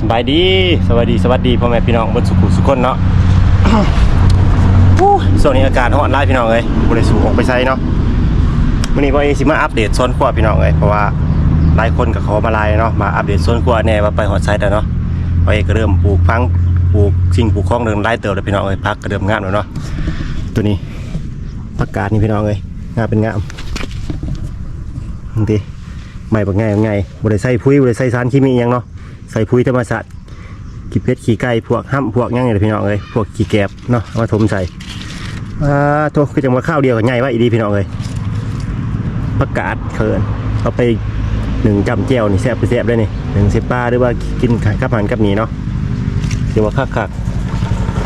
สบายดีสวัสดีสวัสดีพ่อแม่พี่น้องบนสุขุสุขคนเนาะอู้ส่วนนี้อากาศร้อนร้ายพี่น้องเลยบริสุทธิ์ออกไปใช้เนาะวันนี้พ่อเอสิมาอัปเดตโซนครัวพี่น้องเลยเพราะว่าหลายคนกับเขามาไลน์เนาะมาอัปเดตโซนครัวแน่ว่าไปหอดไซต์แล้วเนาะพ่อเอก็เริ่มปลูกพังปลูกสิ่งปลูกของเดิมไล่เติบเลยพี่น้องเลยพักก็เริ่มงามแล้วเนาะตัวนี้ผักกาดนี่พี่น้องเลยงามเป็นงามนี่ใหม่บักไงบักไงบริใส่พุ้ยบริใส่สารเคมีอิหยังเนาะใส่พุ้ยธรรมชาติขี้เป็ดขี้ไก่พวกห้ำพวกยังไงพี่น้องเลยพวกขี้แกบเนาะมาถมใส่อ่าตัวคือจังหวะข้าวเดียวกับใหญ่ว่าอีดีพี่น้องเลยประกาศเขินเอาไปหนึ่งจำเจียวนี่แซ่บไปแซ่บเลยนี่หนึ่งเซปลาหรือว่ากินกับหันกับหนีเนาะเดี๋ยวว่าคักคัก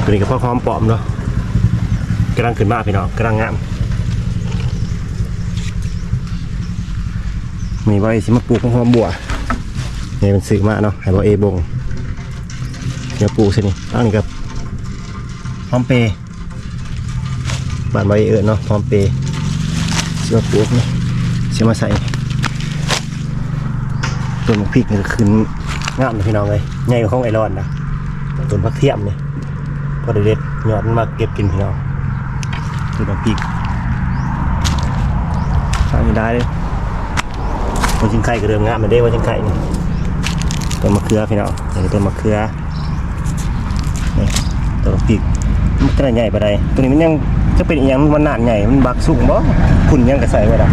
ตัวนี้ก็พ่อหอมปลอมเนาะกำลังขึ้นมาพี่น้องกำลังงามมีไว้สิมาปลูกหอมบัว นี่มันซื้อมาเนาะให้บ่เอบงเดี๋ยวปลูกสินี่อันนี้กับพร้อมเปย์บ้านใบเอิญเนาะพร้อมเปย์เสื้อปูนี่เสื้อมาใส่ต้นมะพริกนี่ก็ขึ้นงามเลยพี่น้องเลยใหญ่กว่าของไอรอนนะต้นพักเทียมนี่พอได้เด็ดยอดมันมาเก็บกินพี่น้องต้นมะพริกทางนี้ได้เลยวันชิงไข่ก็เริ่มงามมาได้วันชิงไข่นี่ ต้นมะเขือพี่น้องนี่ต้นมะเขือนี่ตัวปีกมันจะใหญ่ไปไดตัวนี้มันยังจะเป็นอย่างมันหนานใหญ่มันบักสูงบ่คุณยังกระใส่ไว้ละ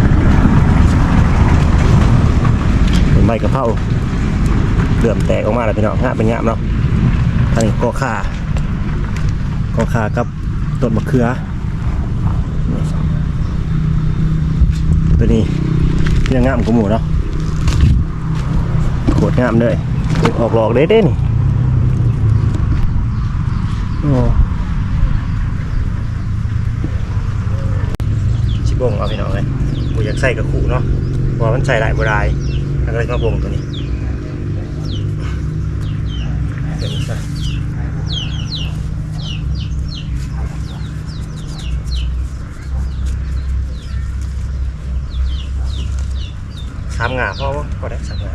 เป็นใบกระเพราเลื่อมแตกออกมาแล้วพี่น้องงะเป็นงะเนาะทางนี้ก็ข่าก็ข่ากับต้นมะเขือตัวนี้ยังงามกว่าหมูเนาะโคตรงามเลย ออกหลอกเด้เด้นี่ชิบงเอาพี่น้องเลยกูอยากใส่กับขู่เนาะเพราะว่ามันใส่หลายบรายแล้วก็เลยมาบงตัวนี้เดี๋ยวนี้ซะสามงาพอวะก็ได้สามงา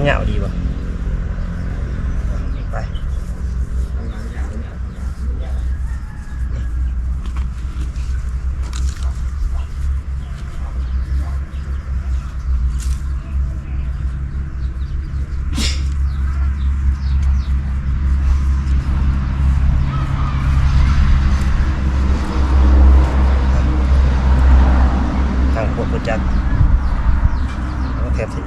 หามันยาวดีป่ะไปทางพวกประจักษ์แล้วก็แทบสี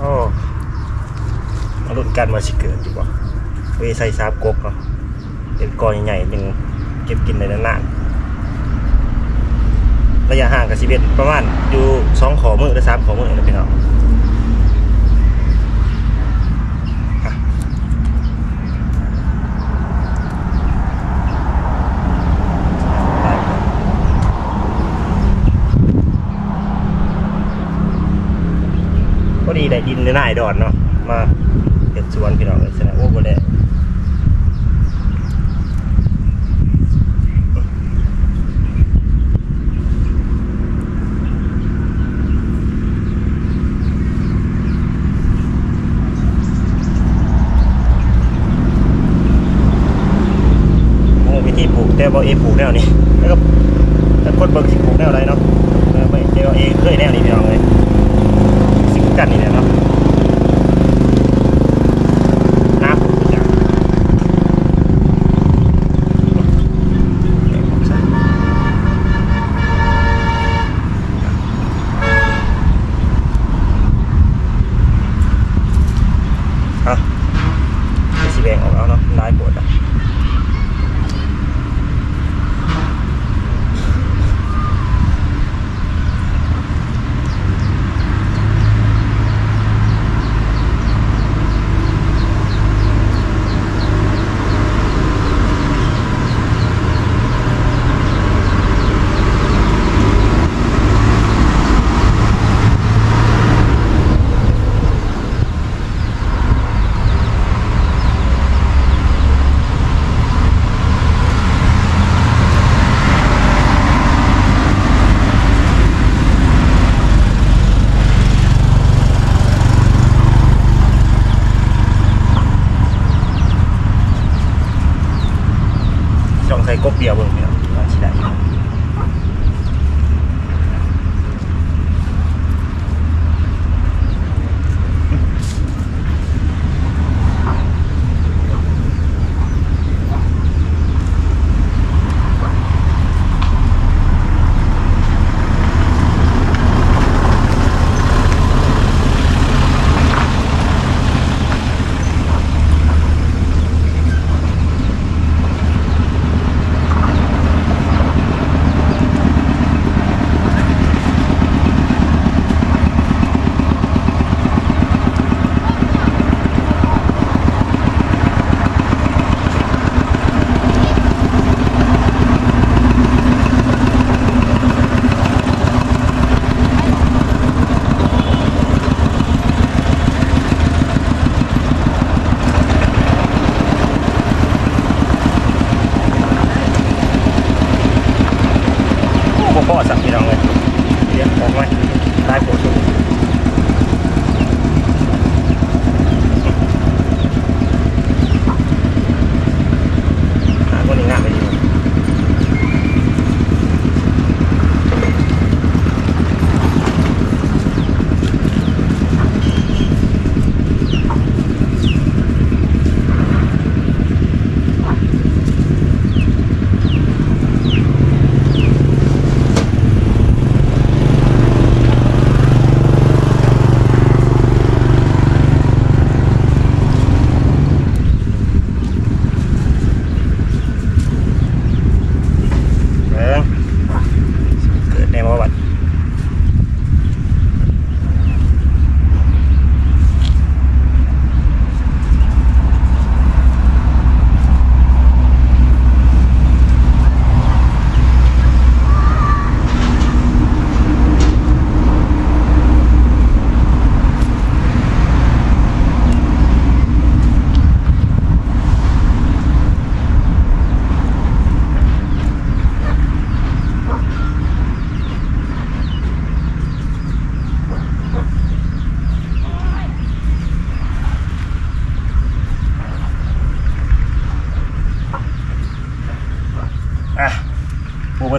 โอ้มาลุ้น กันมาสิเกิดอยู่บ่เวใส่ซาบกบเนาะเป็นกอใหญ่ๆยังเก็บกินในนานระยะห่างกับชีวิตประมาณอยู่สองขอมือหรือสามขอมือนะพี่น้องอะพอดีได้ดินในหน้าไอ้ดอนเนาะมา สวนพี่น้องเลยสดงว่าบ่ได้โอ้วิธีปลูกแต่บ่เอปลูกแนวนี้แล้วก็คนเบิ่งสิปลูกแนวอะไรเนาะไม่เจอเอเคยแนวนี้เนาะ ก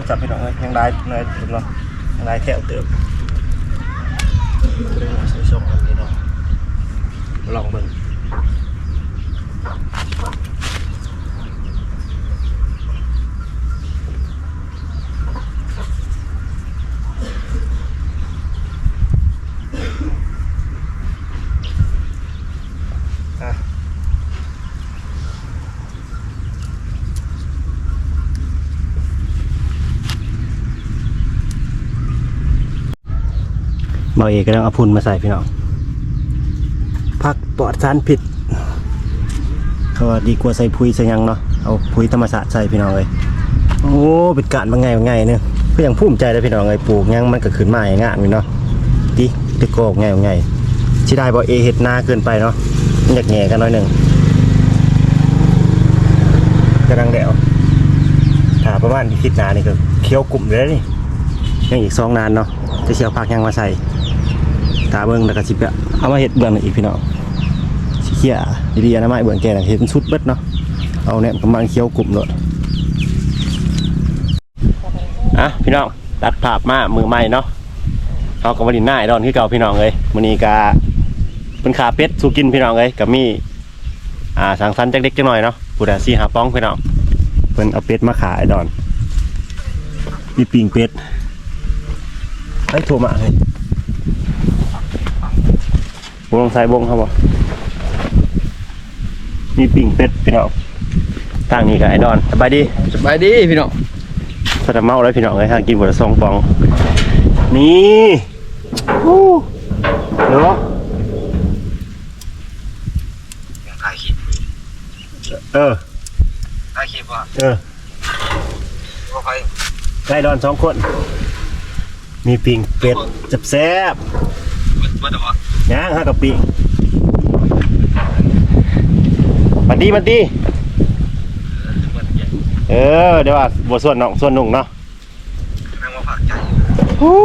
ดสับพี่น้องเลยยังได้เนยถึงเนาะยังได้แถวเติมเรื่องใช้ชมกันพี่น้องลองเบิ่ง บาเอกก็ต้องเอาพุนมาใส่พี่น้องพักปลอดสารพิษเขาดีกว่าใส่พุยใส่ยังเนาะเอาพุยธรรมศาสตร์ใส่พี่น้องเลยโอ้เป็นการบางไงบางไงเนี่ยเพื่อยังภูมิใจเลยพี่น้องเลยปลูกยังมันก็ขึ้นมาอย่างงามอยู่เนาะดิตะโกกไงบางไงที่ได้บ่เอเห็ดหน้าเกินไปเนาะอยากแง่กันน้อยหนึ่งกำลังเดวถ้าประมาณทิศหนานี่ก็เคี้ยวกลุ่มเลยนี่ยังอีกสองนานเนาะจะเชียวผักยังมาใส่ ตาเบิ้งแล้วก็สิเปะเอามาเห็ดเบื้องอีกพี่น้องสิเขี่ยดีๆนะไม้เบื้องแก่น่ะเห็ดมันสุดเบิดเนาะเอาเนี่ยกำลังเคี้ยวกลุ่มเลยอะพี่น้องตัดภาพมามือใหม่เนาะเอากับวันหน้าไอดอนที่เก่าพี่น้องเลยมื้อนี้กาเป็นขาเป็ดสูกินพี่น้องเลยกับมีอ่าสังสรรค์จักเล็กจักหน่อยเนาะผู้ใดซี่หาป้องพี่น้องเพิ่นเอาเป็ดมาขายไอดอนมีปิ่งเป็ดไอ้โทรมาเลย วงสายวงครับบ่มีปิ่งเป็ดพี่น้องทางนี้กับไอดอนสบายดีสบายดีพี่น้องสะเมาแล้วพี่น้องเลยทางกินบดซองฟอง นี่ฮู้เนาะยังถ่ายคลิปเออถ่ายคลิปว่าเออว่าใครไอดอนสองคน มีปิ่งเป็ดจับแซ่บเบิดเบิดเหรอๆ ย่างฮะกับปิ่งมันดีมันดีเออเดี๋ยวว่าบทส่วนน้องส่วนหนุ่งเนาะฮู้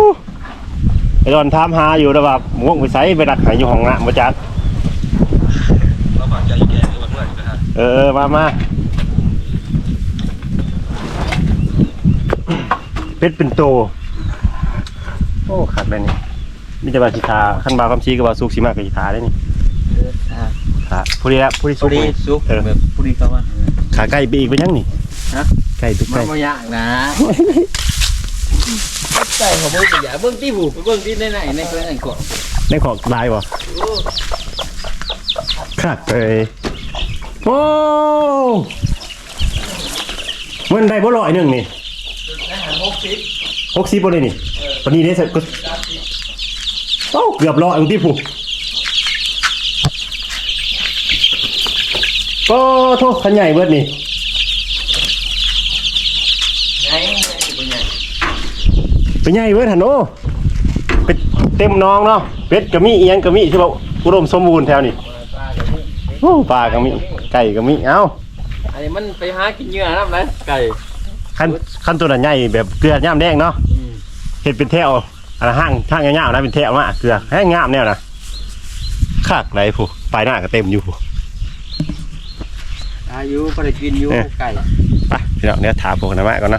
ไอ้ดอนถามหาอยู่แล้วว่าม่วงไปใส่ไปดักหายอยู่ห้องน้ำมาจัดมาฝากใจแกหรือว่าเมื่อยนะฮะเออมามาเป็ดเป็นโต โอ้ขาดเลยนี่ มีแต่ว่าสิทาขั้นบาวคำชี้กับว่าสุกสิมากกับสิทาได้นี่เอออะทาผู้ดีละผู้ดีพสุอกดีนี่ สุกเออ แบบพอดีก็ว่าขาไก่ไปอีกไปยังนี่ฮะ ไก่ตุ๊กมันไก่บ่ยากนะใส่เขาเบิ่งอย่าเบิ่งที่หูไปเบิ่งที่ไหนๆในเพิ่นอันก่อนในของลายบ่ขาดเลยโอ้มันได้บ่ร้อยหนึ่งนี่อาหารหกสิบหกสิบบ่เลยนี่วันนี้ได้สักก็ โอ้เกือบร้อยองที่ผูกโอ้โทษขันใหญ่เบิดนี่ไงเป็นไงเป็นใหญ่เบิดหันโอ้เป็นเต็มน้องเนาะเป็ดกะมีเอียงกะมีที่ว่าอุดมสมบูรณ์แถวนี่ปลากับนี่โอ้ปลากะมีไก่กะมีเอ้าอันนี้มันไปหากินเหยื่อน้ำไรไก่ขั้นขั้นตัวนั้นใหญ่แบบเกลือย่ามแดงเนาะเห็ดเป็นแถว อันห้างห้างยาวๆนะเป็นแถวมาเกลือให้งามแนวนะคากไหนผู้ปลายหน้าก็เต็มอยู่ผู้อายุก็ได้กินอยู่เอ๊ะไก่ ไปพี่น้องเนี่ยถามพวกนั้นมาก่อนนะ